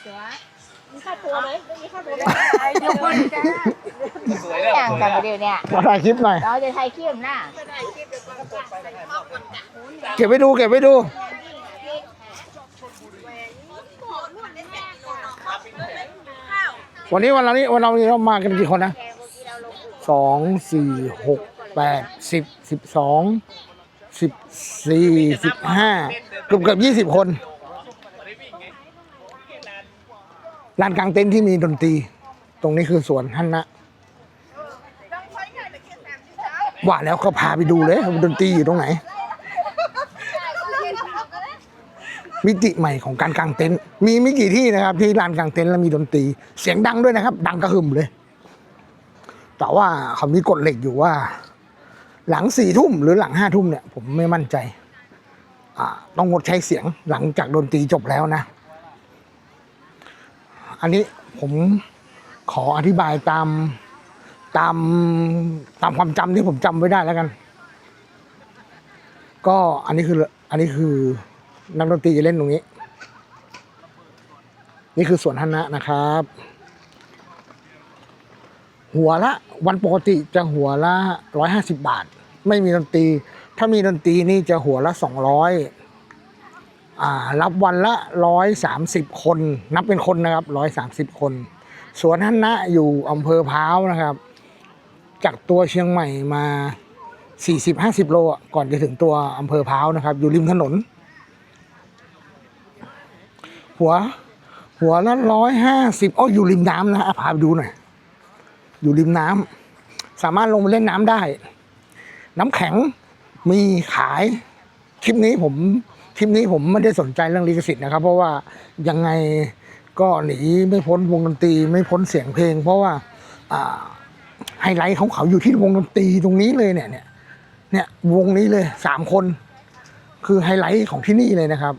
เสือมีค่าตัวไหมไม่มีค่าตัวไหมยกมือจ้าสวยแล้วอย่างสวยกันแล้วเดี๋ยวเนี่ยมาถ่ายคลิปหน่อย เราจะถ่ายคลิปหน้าเก็บไว้ดู เก็บไว้ดูวันนี้วันเรานี้วันเรานี้เรามากันกี่คนนะสองสี่หกแปดสิบสิบสองสิบสี่สิบห้าเกือบเกือบยี่สิบคน ลานกลางเต็นท์ที่มีดนตรี ตรงนี้คือสวนฮันนะว่าแล้วก็พาไปดูเลยว่าดนตรีอยู่ตรงไหน มิติใหม่ของการกางเต็นท์มีไม่กี่ที่นะครับ ที่ลานกลางเต็นท์แล้วมีดนตรี เสียงดังด้วยนะครับ ดังกระหึ่มเลย แต่ว่าเขามีกฎเหล็กอยู่ว่า หลังสี่ทุ่มหรือหลังห้าทุ่มเนี่ย ผมไม่มั่นใจ อ่า ต้องงดใช้เสียงหลังจากดนตรีจบแล้วนะ อันนี้ผมขออธิบายตามตามตามความจำที่ผมจำไว้ได้แล้วกัน ก็อันนี้คืออันนี้คือนักดนตรีจะเล่นตรงนี้ นี่คือสวนฮานะนะครับ หัวละวันปกติจะหัวละร้อยห้าสิบาท ไม่มีดนตรี ถ้ามีดนตรีนี่จะหัวละสองร้อย รับวันละร้อยสามสิบคน นับเป็นคนนะครับร้อยสามสิบคน สวนฮันนะอยู่อำเภอพร้าวนะครับ จากตัวเชียงใหม่มาสี่สิบห้าสิบโลก่อนจะถึงตัวอำเภอพร้าวนะครับ อยู่ริมถนน หัว หัวละร้อยห้าสิบอ๋ออยู่ริมน้ำนะอะพาไปดูหน่อย อยู่ริมน้ำสามารถลงไปเล่นน้ำได้ น้ำแข็งมีขาย คลิปนี้ผม ลิปนี้ผมไม่ได้สนใจเรื่องลิขสิทธิ์นะครับ เพราะว่ายังไงก็หนีไม่พ้นวงดนตรีไม่พ้นเสียงเพลง เพราะว่าไฮไลท์ของเขาอยู่ที่วงดนตรีตรงนี้เลยเนี่ยเนี่ยเนี่ยวงนี้เลยสามคน คือไฮไลท์ของที่นี่เลยนะครับ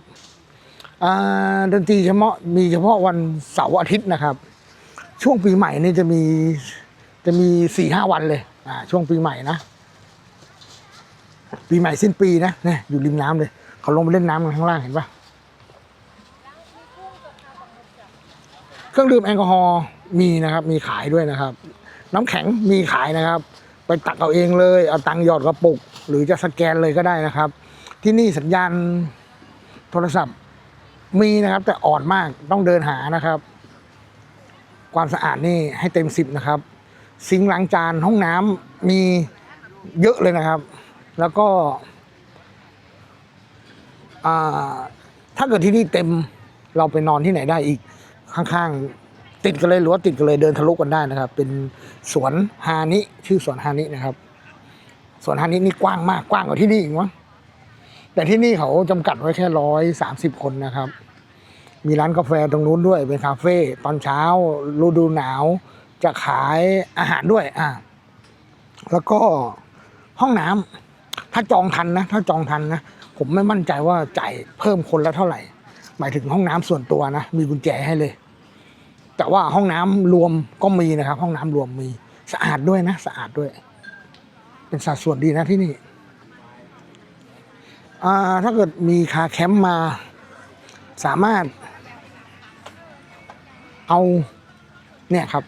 ดนตรีเฉพาะมีเฉพาะวันเสาร์อาทิตย์นะครับ ช่วงปีใหม่นี่จะมีจะมีสี่ห้าวันเลยอ่าช่วงปีใหม่นะ ปีใหม่สิ้นปีนะเนี่ยอยู่ริมน้ำเลย เขาลงไปเล่นน้ำกันข้างล่างเห็นปะเครื่องดื่มแอลกอฮอล์มีนะครับ มีขายด้วยนะครับ น้ำแข็งมีขายนะครับ ไปตักเอาเองเลย เอาตังค์หยอดกระปุก หรือจะสแกนเลยก็ได้นะครับ ที่นี่สัญญาณโทรศัพท์มีนะครับ แต่อ่อนมากต้องเดินหานะครับ ความสะอาดนี่ให้เต็มสิบนะครับ ซิงค์ล้างจานห้องน้ำมีเยอะเลยนะครับ แล้วก็ ถ้าเกิดที่นี่เต็มเราไปนอนที่ไหนได้อีกข้างๆ ติดกันเลยหรือว่าติดกันเลยเดินทะลุกันได้นะครับ เป็นสวนฮานิชื่อสวนฮานินะครับ สวนฮานินี่กว้างมากกว้างกว่าที่นี่อีกมั้งแต่ที่นี่เขาจำกัดไว้แค่ร้อยสามสิบคนนะครับ มีร้านกาแฟตรงนู้นด้วยเป็นคาเฟ่ตอนเช้าฤดูหนาว จะขายอาหารด้วยอ่าแล้วก็ห้องน้ำถ้าจองทันนะ ถ้าจองทันนะ ผมไม่มั่นใจว่าจ่ายเพิ่มคนละเท่าไหร่ หมายถึงห้องน้ำส่วนตัวนะ มีกุญแจให้เลย แต่ว่าห้องน้ำรวมก็มีนะครับ ห้องน้ำรวมมีสะอาดด้วยนะ สะอาดด้วย เป็นสัดส่วนดีนะที่นี่ถ้าเกิดมีคาแคมป์มา สามารถ เอาเนี่ยครับ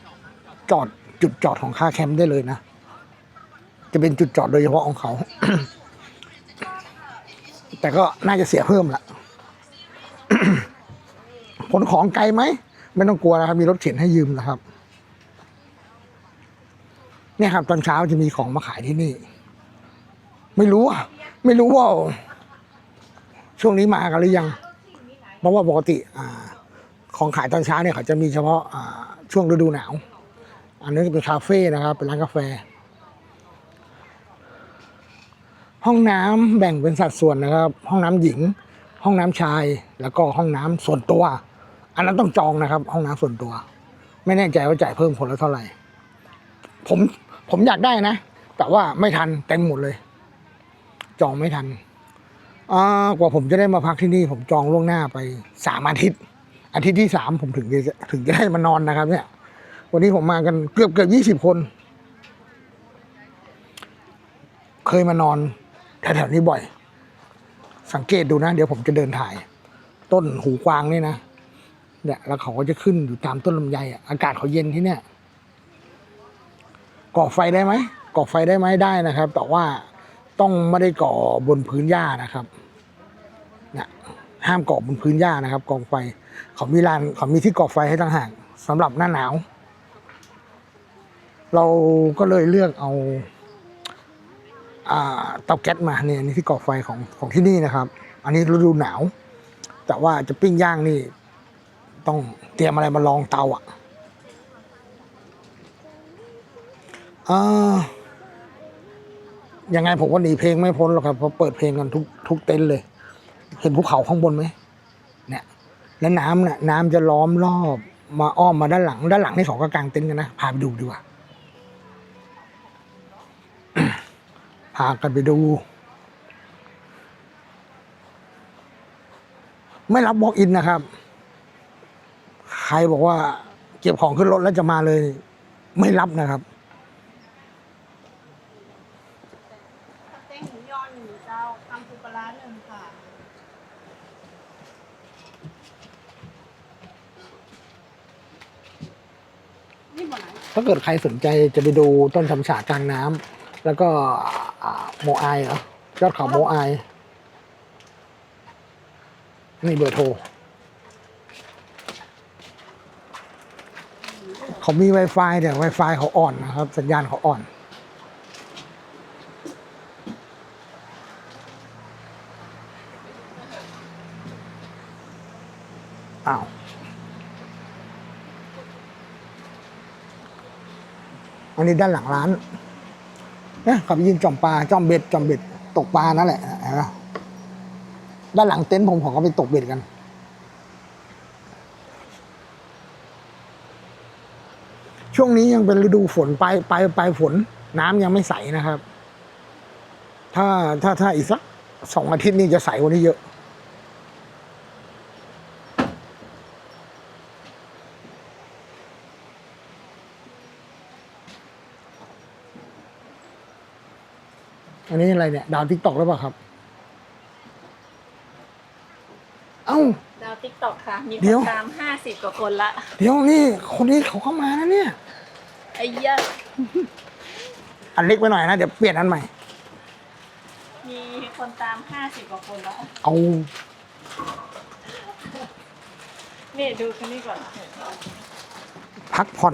จอดจุดจอดของค่าแคมป์ได้เลยนะ จะเป็นจุดจอดโดยเฉพาะของเขา แต่ก็น่าจะเสียเพิ่มละขนของไกลไหม ไม่ต้องกลัวนะครับ มีรถเข็นให้ยืมนะครับ เนี่ยครับ ตอนเช้าจะมีของมาขายที่นี่ ไม่รู้อะไม่รู้ว่า ช่วงนี้มากันหรือยัง เพราะว่าปกติอของขายตอนเช้าเนี่ยเขาจะมีเฉพาะช่วงฤดูหนาว อันนี้เป็นคาเฟ่นะครับ เป็นร้านกาแฟ ห้องน้ำแบ่งเป็นสัดส่วนนะครับ ห้องน้ำหญิง ห้องน้ำชาย แล้วก็ห้องน้ำส่วนตัว อันนั้นต้องจองนะครับ ห้องน้ำส่วนตัว ไม่แน่ใจว่าจ่ายเพิ่มคนละเท่าไหร่ ผมผมอยากได้นะ แต่ว่าไม่ทันเต็มหมดเลย จองไม่ทันกว่าผมจะได้มาพักที่นี่ผมจองล่วงหน้าไปสามอาทิตย์ อาทิตย์ที่สามผมถึงจะถึงจะได้มานอนนะครับ เนี่ย วันนี้ผมมากันเกือบเกือบยี่สิบคน เคยมานอน แถวๆนี้บ่อย สังเกตดูนะ เดี๋ยวผมจะเดินถ่าย ต้นหูกวางนี่นะเนี่ยแล้วเขาก็จะขึ้นอยู่ตามต้นลำไยอะอากาศเขาเย็นที่เนี่ยก่อไฟได้ไหมก่อไฟได้ไหมได้นะครับ แต่ว่าต้องไม่ได้ก่อบนพื้นหญ้านะครับเนี่ยห้ามก่อบนพื้นหญ้านะครับกองไฟ เขามีลานเขามีที่ก่อไฟให้ต่างหากสำหรับหน้าหนาว เราก็เลยเลือกเอา เตาแก๊สมาเนี่ยอันนี่ที่ก่อไฟของของที่นี่นะครับ อันนี้ฤดูหนาว แต่ว่าจะปิ้งย่างนี่ ต้องเตรียมอะไรมาลองเตาอะยังไงผมก็หนีเพลงไม่พ้นหรอกครับเพราะเปิดเพลงกันทุกทุกเต็นเลย เห็นภูเขาข้างบนไหมเนี่ยแล้วน้ำเนี่ยน้ำจะล้อมรอบมาอ้อมมาด้านหลัง ด้านหลังนี่เขาก็กางเต็นท์กันนะพาไปดูดีกว่า พากันไปดู ไม่รับ walk in นะครับ ใครบอกว่า เก็บของขึ้นรถแล้วจะมาเลย ไม่รับนะครับเต้งหมูยอหนึ่งเจ้าตำปูปลาหนึ่งค่ะนี่หมดไหน ถ้าเกิดใครสนใจจะไปดูต้นชำฉา กลางน้ำ แล้วก็อ่าโมไอายเหรอยอดเขาโมไอายนี่เบอร์โทรเขามี Wi-Fi แต่ Wi-Fi เขาอ่อนนะครับ สัญญาณเขาอ่อน อ้าว อันนี้ด้านหลังร้านเนะขับยิงจอมปลาจอมเบ็ดจอมเบ็ดตกปลานั่นแหละนไหมด้านหลังเต็นท์ผมผมก็ไปตกเบ็ดกัน ช่วงนี้ยังเป็นฤดูฝนปไปลายปลายฝน น้ำยังไม่ใสนะครับ ถ้าถ้าถ้าอีกสักสองอาทิตย์นี้จะใสกว่านี้เยอะ อันนี้อะไรเนี่ยดาวทิกตอกหรือเปล่าครับ เอ้า ดาวติ๊กต็อกค่ะ มีคเดี๋ยนว ตามห้าสิบกว่าคนละเดี๋ยวนี่คนนี้เขาเข้ามานะเนี่ย ไอ้เหี้ยอะอันเล็กไปหน่อยนะ เดี๋ยวเปลี่ยนอันใหม่ มีคนตามห้าสิบกว่าคนละเอานี่ดูคนนี้ก่อน พักผ่อน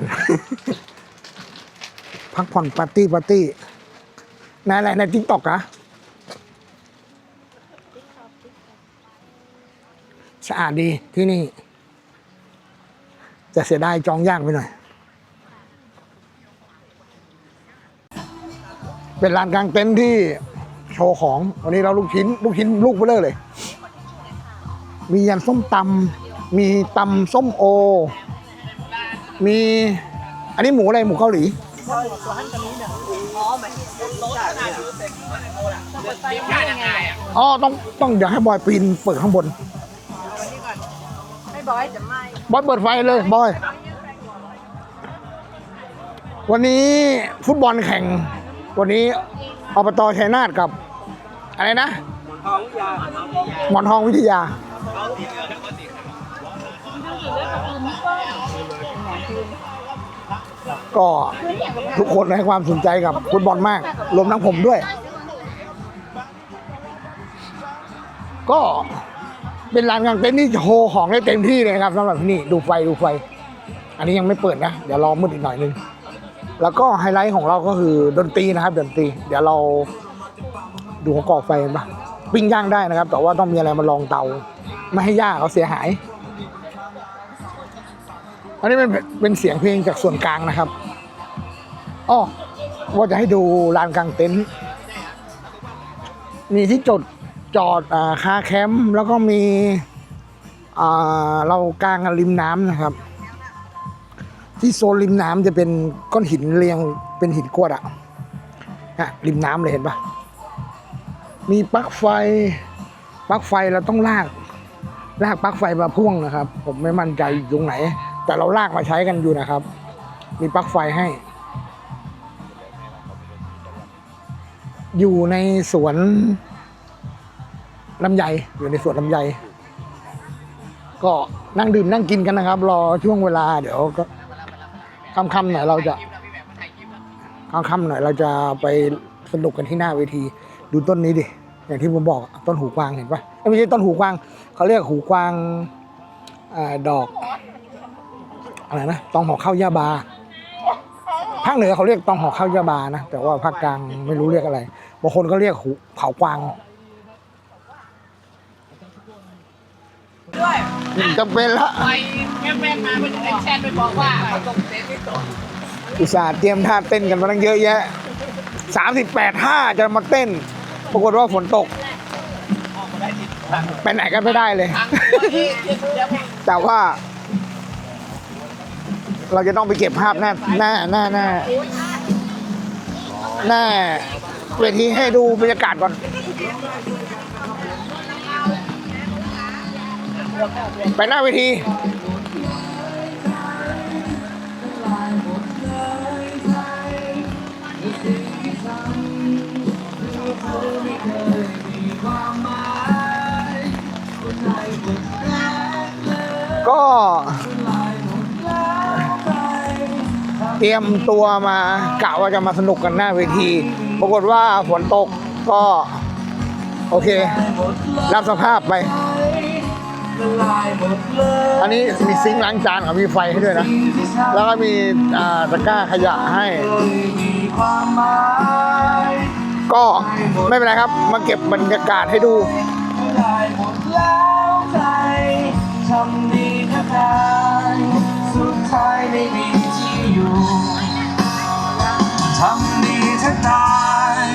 พักผ่อนปาร์ตี้ปาร์ตี้ ในอะไรในทิกตอกอะสะอาดดีที่นี่ จะเสียดายจองยากไปหน่อย เป็นลานกลางเต็นท์ที่โชว์ของ วันนี้เราลูกชิ้น ลูกชิ้นลูกเบลอเลย มียันส้มตำมีตำส้มโอ มี อันนี้หมูอะไรหมูเกาหลี อ๋อต้องต้องเดี๋ยวให้บอยปีนเปิดข้างบนไม่บอยจะไม่บอยเปิดไฟเลยบอย วันนี้ฟุตบอลแข่ง วันนี้อบตชัยนาทกับ อะไรนะ หมอนทองวิทยา ก็ทุกคนให้ความสนใจกับฟุตบอลมาก รวมทั้งผมด้วย ก็เป็นลานกลางเต็นท์ที่โชว์ของได้เต็มที่เลยนะครับสำหรับที่นี่ดูไฟดูไฟ อันนี้ยังไม่เปิดนะ เดี๋ยวรอมืดอีกหน่อยนึง แล้วก็ไฮไลท์ของเราก็คือดนตรีนะครับดนตรี เดี๋ยวเราดูเขาก่อไฟกันปะปิ้งย่างได้นะครับ แต่ว่าต้องมีอะไรมาลองเตา ไม่ให้ย่าเขาเสียหาย อันนี้เป็นเป็นเสียงเพลงจากส่วนกลางนะครับอ้อว่าจะให้ดูลานกลางเต็นท์มีที่จดจอดอ่าคาแคมป์แล้วก็มีอ่าเรากลางริมน้ำนะครับ ที่โซนริมน้ำจะเป็นก้อนหินเรียงเป็นหินกวดอะฮะริมน้ำเลยเห็นปะมีปลั๊กไฟปลั๊กไฟเราต้องลากลากปลั๊กไฟมาพ่วงนะครับ ผมไม่มั่นใจอยู่ตรงไหน แต่เราลากมาใช้กันอยู่นะครับ มีปลั๊กไฟให้ อยู่ในสวนลำไยอยู่ในสวนลำไย ก็นั่งดื่มนั่งกินกันนะครับ รอช่วงเวลาเดี๋ยวก็ค่ำๆหน่อยเราจะค่ำๆหน่อยเราจะไปสนุกกันที่หน้าเวที ดูต้นนี้ดิอย่างที่ผมบอกต้นหูกวางเห็นปะไม่ใช่ต้นหูกวางเขาเรียกหูกวางอดอก อะไรนะตองหอข้าวยาบาภาคเหนือเขาเรียกตองหอข้าวยาบานะแต่ว่าภาคกลางไม่รู้เรียกอะไรบางคนก็เรียกหูเขากวางด้วยจำเป็นละไปแม่แม่มาเป็นไอ้แชทไปบอกว่าเขาต้องเต้นไม่ตกอุตส่าห์เตรียมท่าเต้นกันมาตั้งเยอะแยะสามสิบแปดท่าจะมาเต้น ปรากฏว่าฝนตกไปไหนกันไม่ได้เลยทางตัวเองเดี๋ยวแต่ว่า เราจะต้องไปเก็บภาพหน้าหน้าหน้าหน้าหน้าเวทีให้ดูบรรยากาศก่อน ไปหน้าเวทีก็ เตรียมตัวมากะว่าจะมาสนุกกันหน้าเวที ปรากฏว่าฝนตกก็ โอเค รับสภาพไป อันนี้มีซิงค์ล้างจานกับมีไฟให้ด้วยนะ แล้วก็มีอ่าตะกร้าขยะให้ ก็ไม่เป็นไรครับ มาเก็บบรรยากาศให้ดูทำดีแทบตายสุดท้ายไม่มี ที่อยู่ทำดีแทบตาย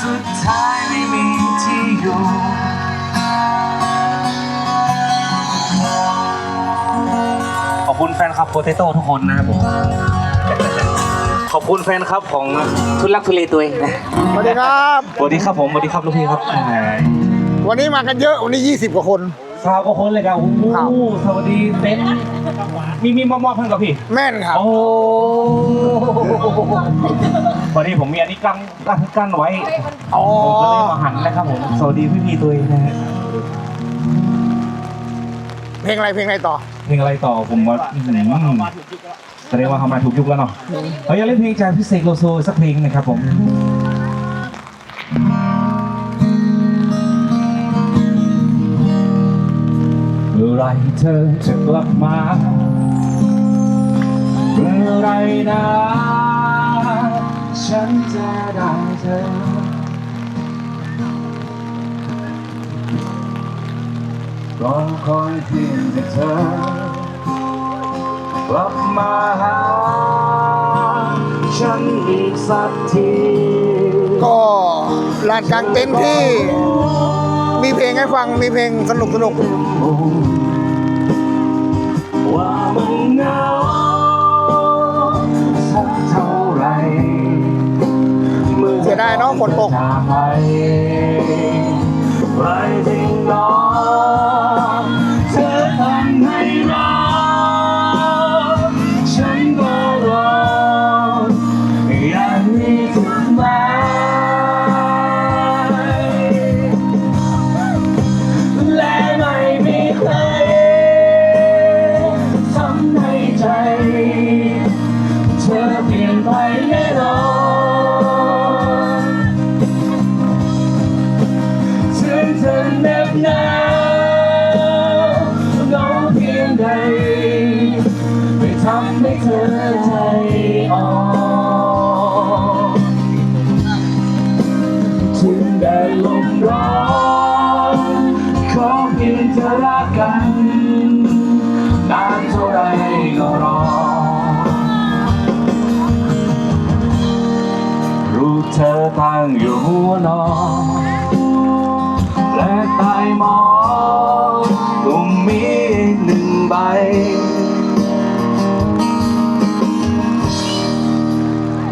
สุดท้ายไม่มีที่อยู่ขอบคุณแฟนคลับโปเตโต้ทุกคนนะครับผมขอบคุณแฟนคลับของทุลักทุเลตัวเองนะสวัสดีครับ สวัสดีครับผม สวัสดีครับลูกพี่ครับ วันนี้มากันเยอะ วันนี้ 20 กว่าคน สาวก็คนเลยครับโอ้โหครับ สวัสดีเต็นท์มีมีมอมอเพิ่งกับพี่ แม่นครับ โอ้วันนี้ผมมีอันนี้กั้นกั้นกั้นไว้ อ๋อ ผมก็เลยมาหันแล้วครับผม สวัสดีพี่พี่ๆตัวเองนะฮะเพลงอะไรเพลงอะไรต่อ เพลงอะไรต่อผมว่าอื้อหือแสดงว่าเขามาถูกยุคแล้วเนาะเราอยากเล่นเพลงจากพี่เสกโลโซสักเพลงหนะครับผม เมื่อไรเธอจะกลับมา เมื่อไรนะ ฉันจะได้เธอก็คอยเพียงแต่เธอ กลับมาหา ฉันอีกสักทีก็ลานกลางเต็นท์ที่ มีเพลงให้ฟังมีเพลงสนุกสนุก มันเหงาสักเท่าไรเมื่อเสียดายเนาะฝนตก จากไปไรจริงน้อง นอนและใต้หมอนก็มีอีกหนึ่งใบ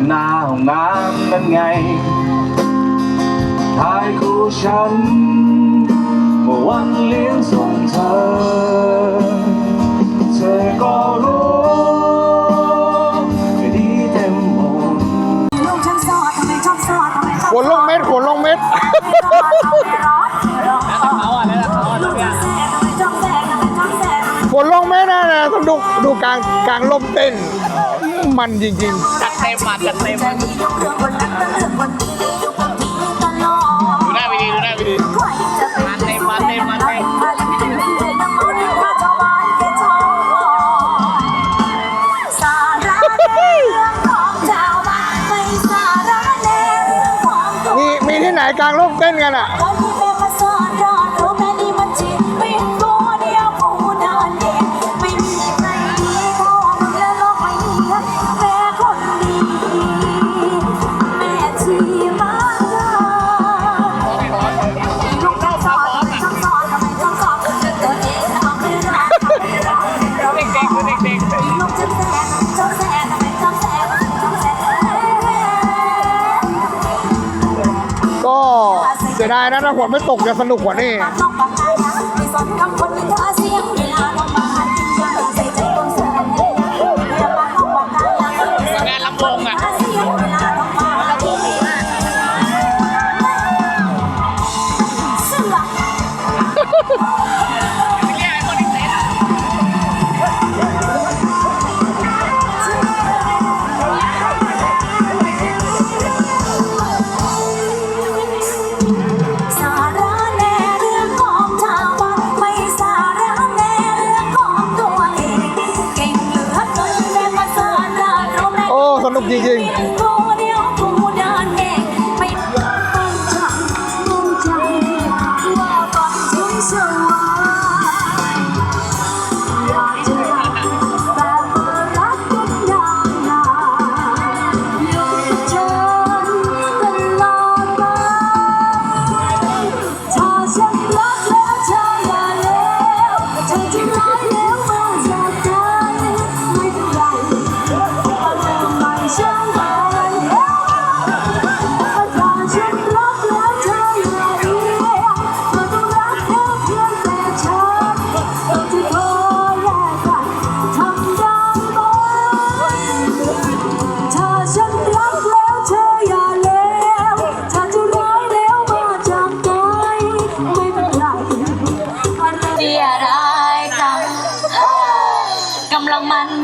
หน้าห้องน้ำนั่นไงทายคู่ฉันเมื่อวันเลี้ยงส่งเธอ กลางกลางล่มเต้น มันจริงๆ จัดเต็มมาจัดเต็มนี่มีที่ไหนกลางร่มเต้นกันอะ นะถ้าฝนไม่ตกจะสนุกกว่านี้ Giging.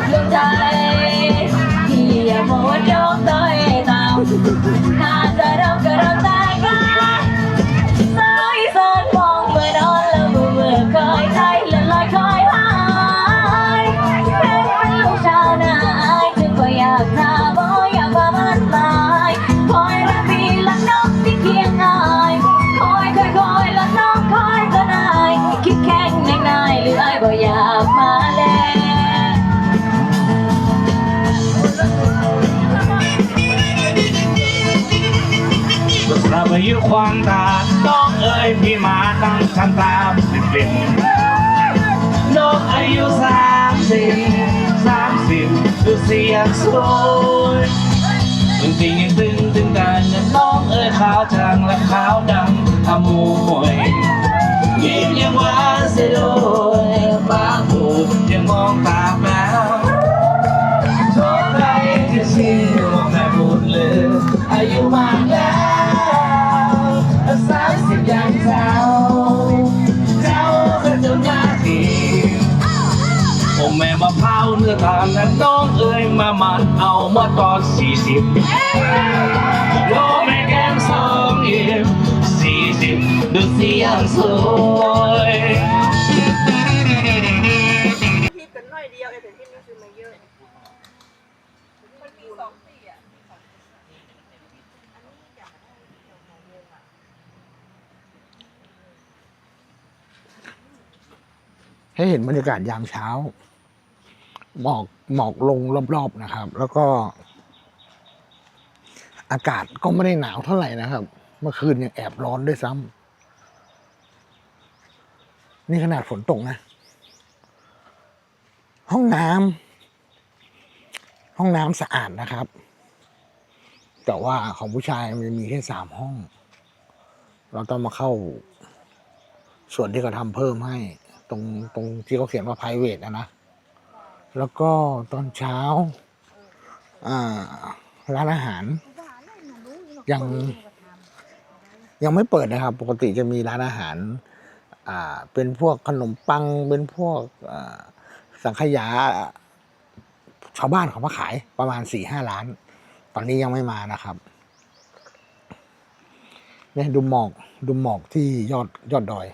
ับดวงใจที่อย่าหมดยกตัวเองตามหาจะรับ ควางตาน้องเอ๋ยพี่มาตั้งคันตาเป็นเป็นน้องอายุสามสิบสามสิบดูเสียงสวยตึงจริงยังตึงตึงกันน้องเอ๋ยขาวจางและขาวดำอมวย โอ้แม่แก้มสองเอี่ยมสี่สิบดูเสียงสวยพี่กันน้อยเดียวไอ้แต่ที่นี่คือมาเยอะมันมีสองปีอะให้เห็นบรรยากาศยามเช้า หมอกหมอกลงรอบๆนะครับ แล้วก็ อากาศก็ไม่ได้หนาวเท่าไหร่นะครับ เมื่อคืนยังแอบร้อนด้วยซ้ำนี่ขนาดฝนตกนะ ห้องน้ำห้องน้ำสะอาดนะครับ แต่ว่าของผู้ชายมันมีแค่สามห้อง เราต้องมาเข้า ส่วนที่เขาทำเพิ่มให้ ตรงตรงที่เขาเขียนว่า private นะนะแล้วก็ตอนเช้า อ่า ร้านอาหาร ยังยังไม่เปิดนะครับ ปกติจะมีร้านอาหาร อ่า เป็นพวกขนมปัง เป็นพวกสังขยา ชาวบ้านเขามาขายประมาณสี่ห้าร้าน ตอนนี้ยังไม่มานะครับ เนี่ยดูหมอกดูหมอกที่ยอดยอดดอย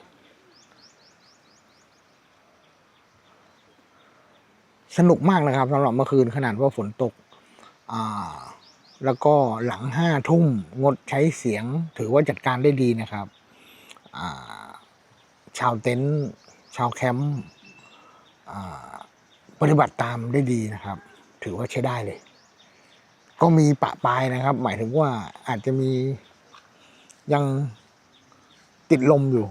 สนุกมากนะครับสำหรับเมื่อคืนขนาดว่าฝนตก อ่า แล้วก็หลังห้าทุ่มงดใช้เสียงถือว่าจัดการได้ดีนะครับชาวเต็นท์ชาวแคมป์ปฏิบัติตามได้ดีนะครับ ถือว่าใช้ได้เลย ก็มีปะปายนะครับ หมายถึงว่าอาจจะมียังติดลมอยู่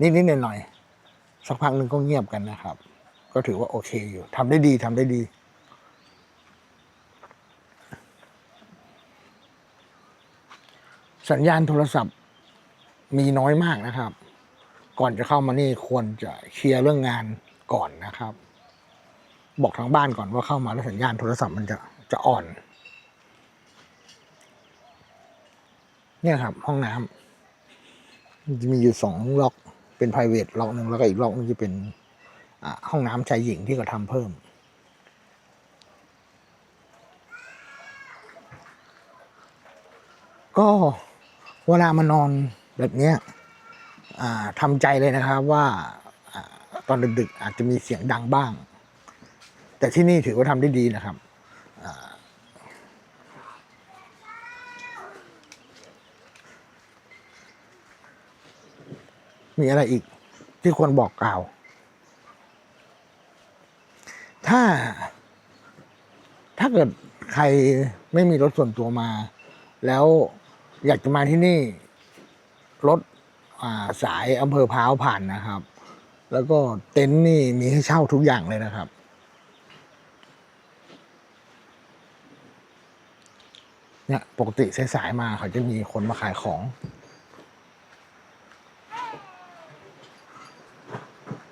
นิดๆหน่อยๆสักพักหนึ่งก็เงียบกันนะครับ ก็ถือว่าโอเคอยู่ทำได้ดีทำได้ดี สัญญาณโทรศัพท์มีน้อยมากนะครับ ก่อนจะเข้ามานี่ควรจะเคลียร์เรื่องงานก่อนนะครับ บอกทางบ้านก่อนว่าเข้ามาแล้วสัญญาณโทรศัพท์มันจะจะอ่อน เนี่ยครับ ห้องน้ำจะมีอยู่สองล็อกเป็น p r i v a t ล็อกหนึ่งแล้วก็อีกล็อกนึงจะเป็นห้องน้ำชายหญิงที่เขาทำเพิ่มก็ เวลามานอนแบบเนี้ยอ่าทำใจเลยนะครับว่าตอนดึกๆอาจจะมีเสียงดังบ้าง แต่ที่นี่ถือว่าทำได้ดีนะครับมีอะไรอีกที่ควรบอกกล่าว ถ้า ถ้าเกิดใครไม่มีรถส่วนตัวมา แล้ว อยากจะมาที่นี่ รถอ่าสายอำเภอพร้าวผ่านนะครับ แล้วก็เต็นท์นี่มีให้เช่าทุกอย่างเลยนะครับ เนี่ยปกติสายๆมาเขาจะมีคนมาขายของ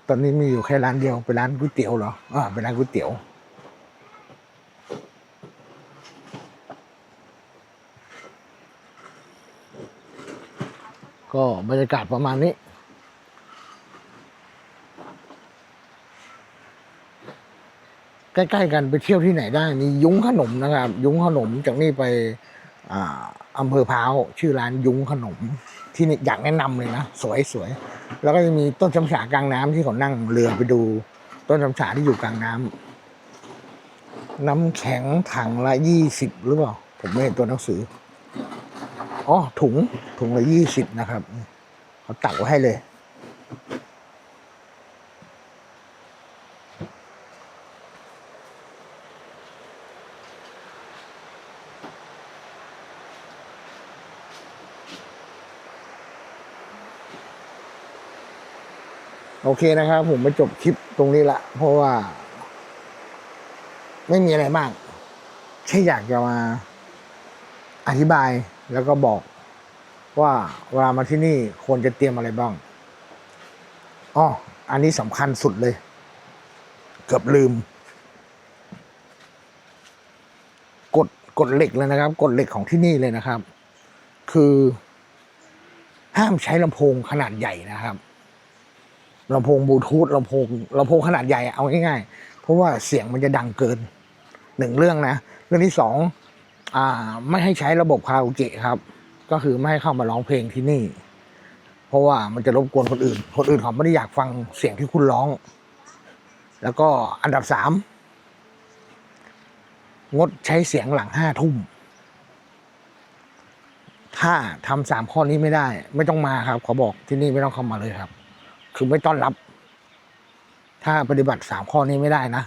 ตอนนี้มีอยู่แค่ร้านเดียวเป็นร้านก๋วยเตี๋ยวเหรออ่าเป็นร้านก๋วยเตี๋ยว ก็ บรรยากาศประมาณนี้ ใกล้ๆกันไปเที่ยวที่ไหนได้ มียุ้งขนมนะครับ ยุ้งขนมจากนี่ไปอำเภอพร้าวชื่อร้านยุ้งขนม ที่นี่อยากแนะนำเลยนะ สวยสวยแล้วก็จะมีต้นชำฉากลางน้ำที่เขานั่งเรือไปดู ต้นชำฉาที่อยู่กลางน้ำน้ำแข็งถังละยี่สิบหรือเปล่า ผมไม่เห็นตัวหนังสืออ๋อถุงถุงละยี่สิบนะครับาตักไว้ให้เลย โอเคนะครับ ผมไปจบคลิปตรงนี้ละ เพราะว่า ไม่มีอะไรมากแค่อยากจะมาอธิบายแล้วก็บอก ว่าเวลามาที่นี่ควรจะเตรียมอะไรบ้างอ๋ออันนี้สำคัญสุดเลย เกือบลืมกฎกฎเหล็กเลยนะครับกฎเหล็กของที่นี่เลยนะครับ คือห้ามใช้ลำโพงขนาดใหญ่นะครับลำโพงบลูทูธลำโพงลำโพงขนาดใหญ่เอาง่ายๆ เพราะว่าเสียงมันจะดังเกินหนึ่งเรื่องนะ เรื่องที่สองอ่า ไม่ให้ใช้ระบบคาราโอเกะครับ ก็คือไม่ให้เข้ามาร้องเพลงที่นี่ เพราะว่ามันจะรบกวนคนอื่น คนอื่นเขาไม่ได้อยากฟังเสียงที่คุณร้อง แล้วก็อันดับสามงดใช้เสียงหลังห้าทุ่ม ถ้าทำสามข้อนี้ไม่ได้ ไม่ต้องมาครับขาบอกที่นี่ไม่ต้องเข้ามาเลยครับ คือไม่ต้อนรับ ถ้าปฏิบัติสามข้อนี้ไม่ได้นะ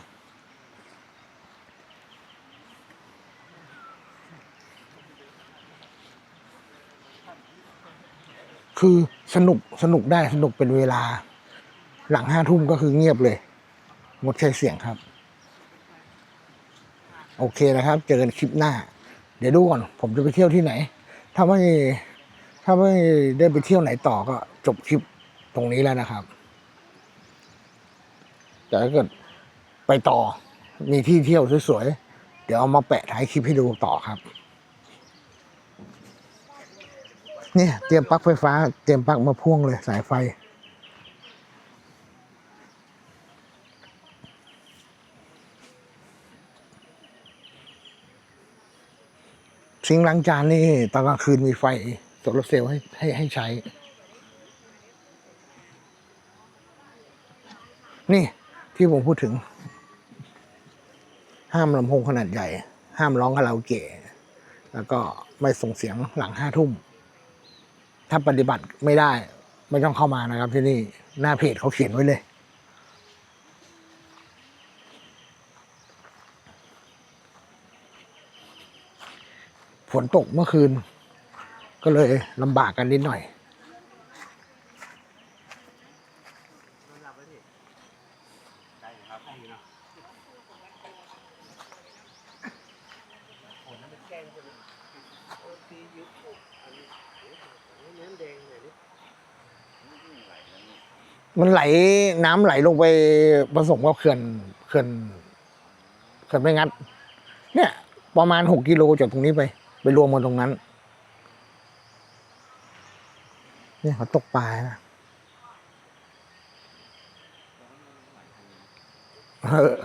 คือสนุกสนุกได้สนุกเป็นเวลา หลังห้าทุ่มก็คือเงียบเลยงดใช้เสียงครับ โอเคนะครับ เจอกันคลิปหน้า เดี๋ยวดูก่อน ผมจะไปเที่ยวที่ไหน ถ้าไม่ถ้าไม่ได้ไปเที่ยวไหนต่อก็จบคลิปตรงนี้แล้วนะครับแต่ถ้าเกิดไปต่อมีที่เที่ยวสวยๆเดี๋ยวเอามาแปะท้ายคลิปให้ดูต่อครับ เนี่ยเตรียมปลั๊กไฟฟ้า เตรียมปลั๊กมาพ่วงเลยสายไฟ ซิงล้างจานนี่ตอนกลางคืนมีไฟโซลาร์เซลล์ให้ให้ให้ใช้ นี่ที่ผมพูดถึง ห้ามลำโพงขนาดใหญ่ ห้ามร้องคาราโอเกะแล้วก็ไม่ส่งเสียงหลังห้าทุ่ม ถ้าปฏิบัติไม่ได้ ไม่ต้องเข้ามานะครับ ที่นี่หน้าเพจเขาเขียนไว้เลย ฝนตกเมื่อคืน ก็เลยลำบากกันนิดหน่อย มันไหลน้ำไหลลงไปผสมกับเขื่อนเขื่อนเขื่อนไม่งัด เนี่ย ประมาณหกกิโลจากตรงนี้ไป ไปรวมกันตรงนั้น เนี่ยเขาตกปลานะเออ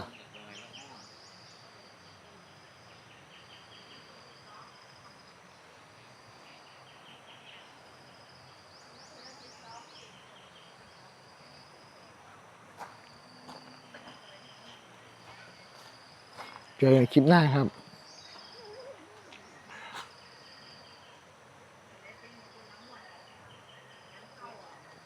เจอกันคลิปหน้าครับ